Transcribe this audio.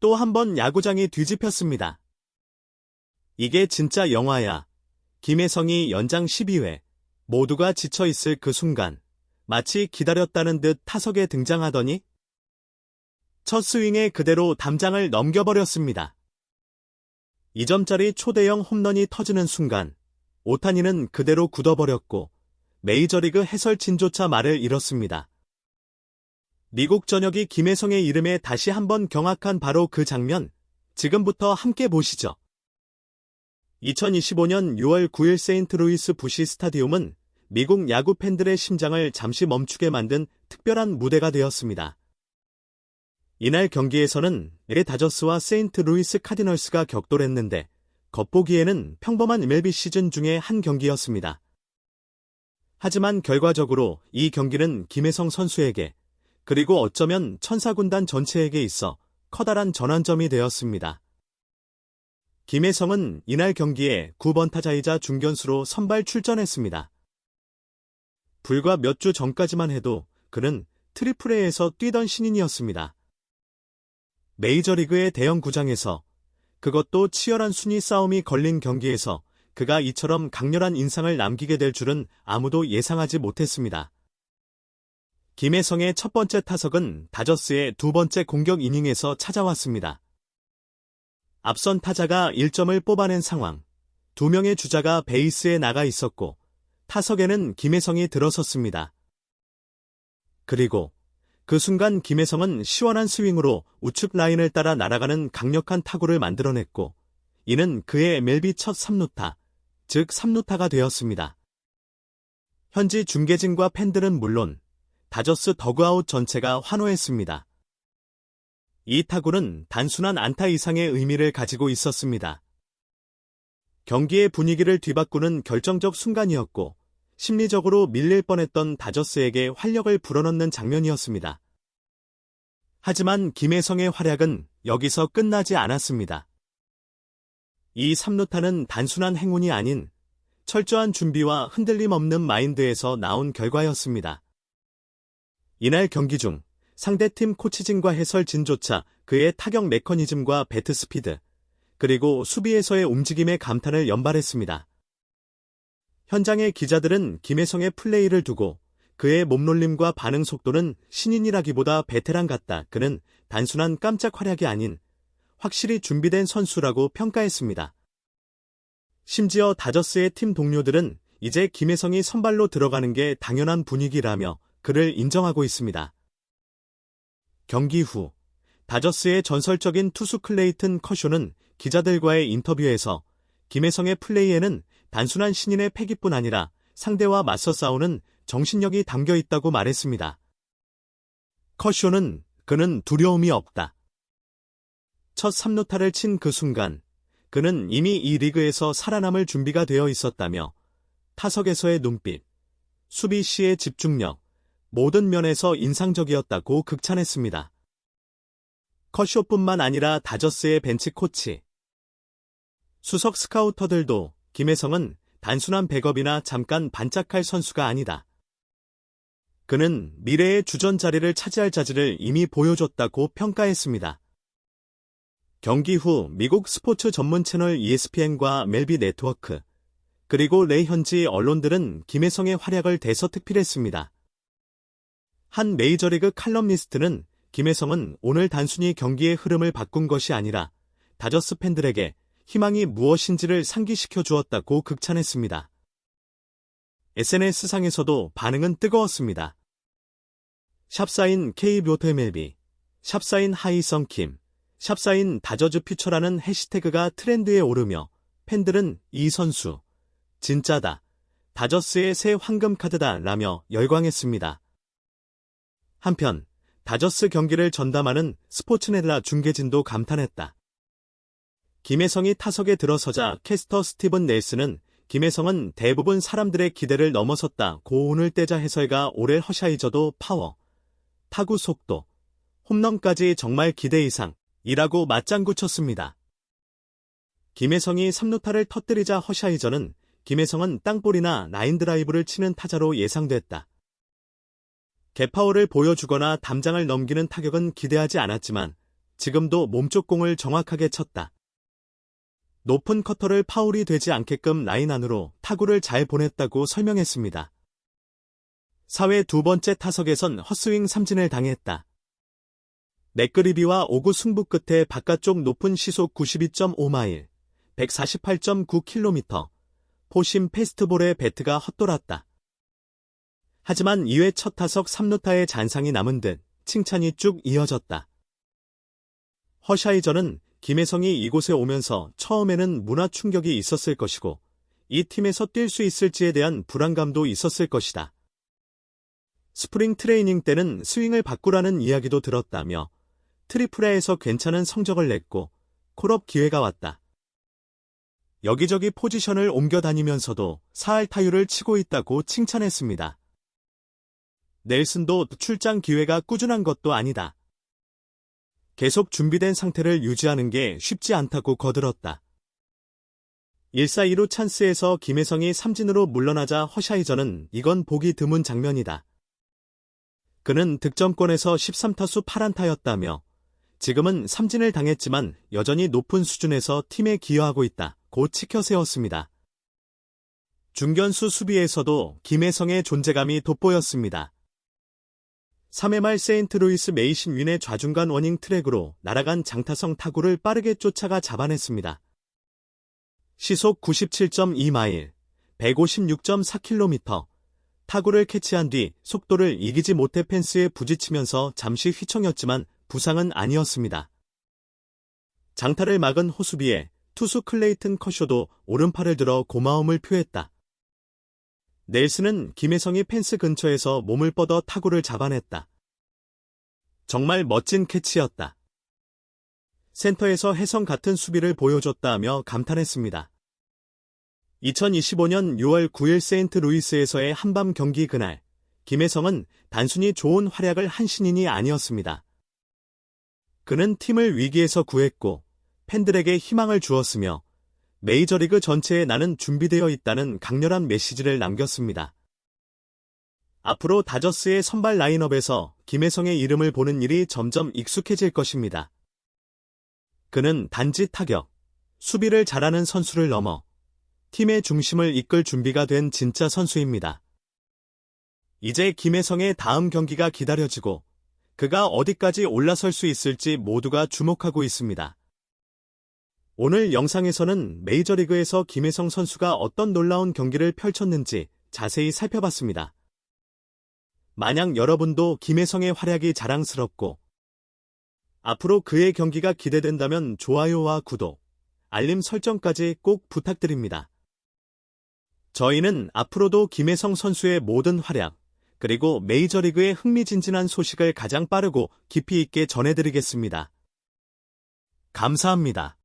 또 한 번 야구장이 뒤집혔습니다. 이게 진짜 영화야. 김혜성이 연장 12회 모두가 지쳐있을 그 순간 마치 기다렸다는 듯 타석에 등장하더니 첫 스윙에 그대로 담장을 넘겨버렸습니다. 2점짜리 초대형 홈런이 터지는 순간 오타니는 그대로 굳어버렸고 메이저리그 해설진조차 말을 잃었습니다. 미국 전역이 김혜성의 이름에 다시 한번 경악한 바로 그 장면, 지금부터 함께 보시죠. 2025년 6월 9일 세인트루이스 부시 스타디움은 미국 야구 팬들의 심장을 잠시 멈추게 만든 특별한 무대가 되었습니다. 이날 경기에서는 에 다저스와 세인트루이스 카디널스가 격돌했는데 겉보기에는 평범한 MLB 시즌 중의 한 경기였습니다. 하지만 결과적으로 이 경기는 김혜성 선수에게 그리고 어쩌면 천사군단 전체에게 있어 커다란 전환점이 되었습니다. 김혜성은 이날 경기에 9번 타자이자 중견수로 선발 출전했습니다. 불과 몇 주 전까지만 해도 그는 트리플 A에서 뛰던 신인이었습니다. 메이저리그의 대형 구장에서 그것도 치열한 순위 싸움이 걸린 경기에서 그가 이처럼 강렬한 인상을 남기게 될 줄은 아무도 예상하지 못했습니다. 김혜성의 첫 번째 타석은 다저스의 두 번째 공격 이닝에서 찾아왔습니다. 앞선 타자가 1점을 뽑아낸 상황. 두 명의 주자가 베이스에 나가 있었고 타석에는 김혜성이 들어섰습니다. 그리고 그 순간 김혜성은 시원한 스윙으로 우측 라인을 따라 날아가는 강력한 타구를 만들어냈고 이는 그의 MLB 첫 3루타, 즉 3루타가 되었습니다. 현지 중계진과 팬들은 물론 다저스 더그아웃 전체가 환호했습니다. 이 타구는 단순한 안타 이상의 의미를 가지고 있었습니다. 경기의 분위기를 뒤바꾸는 결정적 순간이었고 심리적으로 밀릴 뻔했던 다저스에게 활력을 불어넣는 장면이었습니다. 하지만 김혜성의 활약은 여기서 끝나지 않았습니다. 이 3루타는 단순한 행운이 아닌 철저한 준비와 흔들림 없는 마인드에서 나온 결과였습니다. 이날 경기 중 상대팀 코치진과 해설진조차 그의 타격 메커니즘과 배트 스피드, 그리고 수비에서의 움직임에 감탄을 연발했습니다. 현장의 기자들은 김혜성의 플레이를 두고 그의 몸놀림과 반응 속도는 신인이라기보다 베테랑 같다. 그는 단순한 깜짝 활약이 아닌 확실히 준비된 선수라고 평가했습니다. 심지어 다저스의 팀 동료들은 이제 김혜성이 선발로 들어가는 게 당연한 분위기라며 그를 인정하고 있습니다. 경기 후 다저스의 전설적인 투수 클레이튼 커쇼는 기자들과의 인터뷰에서 김혜성의 플레이에는 단순한 신인의 패기뿐 아니라 상대와 맞서 싸우는 정신력이 담겨 있다고 말했습니다. 커쇼는 그는 두려움이 없다. 첫 3루타를 친 그 순간 그는 이미 이 리그에서 살아남을 준비가 되어 있었다며 타석에서의 눈빛, 수비 시의 집중력, 모든 면에서 인상적이었다고 극찬했습니다. 커쇼뿐만 아니라 다저스의 벤치 코치, 수석 스카우터들도 김혜성은 단순한 백업이나 잠깐 반짝할 선수가 아니다. 그는 미래의 주전 자리를 차지할 자질을 이미 보여줬다고 평가했습니다. 경기 후 미국 스포츠 전문 채널 ESPN과 멜비 네트워크, 그리고 레 현지 언론들은 김혜성의 활약을 대서특필했습니다. 한 메이저리그 칼럼니스트는 김혜성은 오늘 단순히 경기의 흐름을 바꾼 것이 아니라 다저스 팬들에게 희망이 무엇인지를 상기시켜 주었다고 극찬했습니다. SNS상에서도 반응은 뜨거웠습니다. 샵사인 K묘토멜비, 샵사인 하이성 킴, 샵사인 다저즈 퓨처라는 해시태그가 트렌드에 오르며 팬들은 이 선수, 진짜다, 다저스의 새 황금 카드다 라며 열광했습니다. 한편 다저스 경기를 전담하는 스포츠네라 중계진도 감탄했다. 김혜성이 타석에 들어서자 캐스터 스티븐 넬스는 김혜성은 대부분 사람들의 기대를 넘어섰다 고운을 떼자 해설가 오렐 허샤이저도 파워, 타구 속도, 홈런까지 정말 기대 이상이라고 맞장구 쳤습니다. 김혜성이 3루타를 터뜨리자 허샤이저는 김혜성은 땅볼이나 라인 드라이브를 치는 타자로 예상됐다. 개파워를 보여주거나 담장을 넘기는 타격은 기대하지 않았지만 지금도 몸쪽 공을 정확하게 쳤다. 높은 커터를 파울이 되지 않게끔 라인 안으로 타구를 잘 보냈다고 설명했습니다. 사회 두 번째 타석에선 헛스윙 삼진을 당했다. 맥그리비와 5구 승부 끝에 바깥쪽 높은 시속 92.5마일, 148.9km, 포심 페스트볼의 배트가 헛돌았다. 하지만 2회 첫 타석 3루타의 잔상이 남은 듯 칭찬이 쭉 이어졌다. 허샤이저는 김혜성이 이곳에 오면서 처음에는 문화 충격이 있었을 것이고 이 팀에서 뛸 수 있을지에 대한 불안감도 있었을 것이다. 스프링 트레이닝 때는 스윙을 바꾸라는 이야기도 들었다며 트리플레에서 괜찮은 성적을 냈고 콜업 기회가 왔다. 여기저기 포지션을 옮겨 다니면서도 사할 타율을 치고 있다고 칭찬했습니다. 넬슨도 출장 기회가 꾸준한 것도 아니다. 계속 준비된 상태를 유지하는 게 쉽지 않다고 거들었다. 1-4-2루 찬스에서 김혜성이 삼진으로 물러나자 허샤이저는 이건 보기 드문 장면이다. 그는 득점권에서 13타수 8안타였다며 지금은 삼진을 당했지만 여전히 높은 수준에서 팀에 기여하고 있다. 고 치켜 세웠습니다. 중견수 수비에서도 김혜성의 존재감이 돋보였습니다. 3회 말 세인트루이스 메이신 윈의 좌중간 워닝 트랙으로 날아간 장타성 타구를 빠르게 쫓아가 잡아냈습니다. 시속 97.2마일, 156.4km, 타구를 캐치한 뒤 속도를 이기지 못해 펜스에 부딪히면서 잠시 휘청였지만 부상은 아니었습니다. 장타를 막은 호수비에 투수 클레이튼 커쇼도 오른팔을 들어 고마움을 표했다. 넬슨은 김혜성이 펜스 근처에서 몸을 뻗어 타구를 잡아냈다. 정말 멋진 캐치였다. 센터에서 혜성 같은 수비를 보여줬다며 감탄했습니다. 2025년 6월 9일 세인트루이스에서의 한밤 경기 그날, 김혜성은 단순히 좋은 활약을 한 신인이 아니었습니다. 그는 팀을 위기에서 구했고 팬들에게 희망을 주었으며 메이저리그 전체에 나는 준비되어 있다는 강렬한 메시지를 남겼습니다. 앞으로 다저스의 선발 라인업에서 김혜성의 이름을 보는 일이 점점 익숙해질 것입니다. 그는 단지 타격, 수비를 잘하는 선수를 넘어 팀의 중심을 이끌 준비가 된 진짜 선수입니다. 이제 김혜성의 다음 경기가 기다려지고 그가 어디까지 올라설 수 있을지 모두가 주목하고 있습니다. 오늘 영상에서는 메이저리그에서 김혜성 선수가 어떤 놀라운 경기를 펼쳤는지 자세히 살펴봤습니다. 만약 여러분도 김혜성의 활약이 자랑스럽고 앞으로 그의 경기가 기대된다면 좋아요와 구독, 알림 설정까지 꼭 부탁드립니다. 저희는 앞으로도 김혜성 선수의 모든 활약, 그리고 메이저리그의 흥미진진한 소식을 가장 빠르고 깊이 있게 전해드리겠습니다. 감사합니다.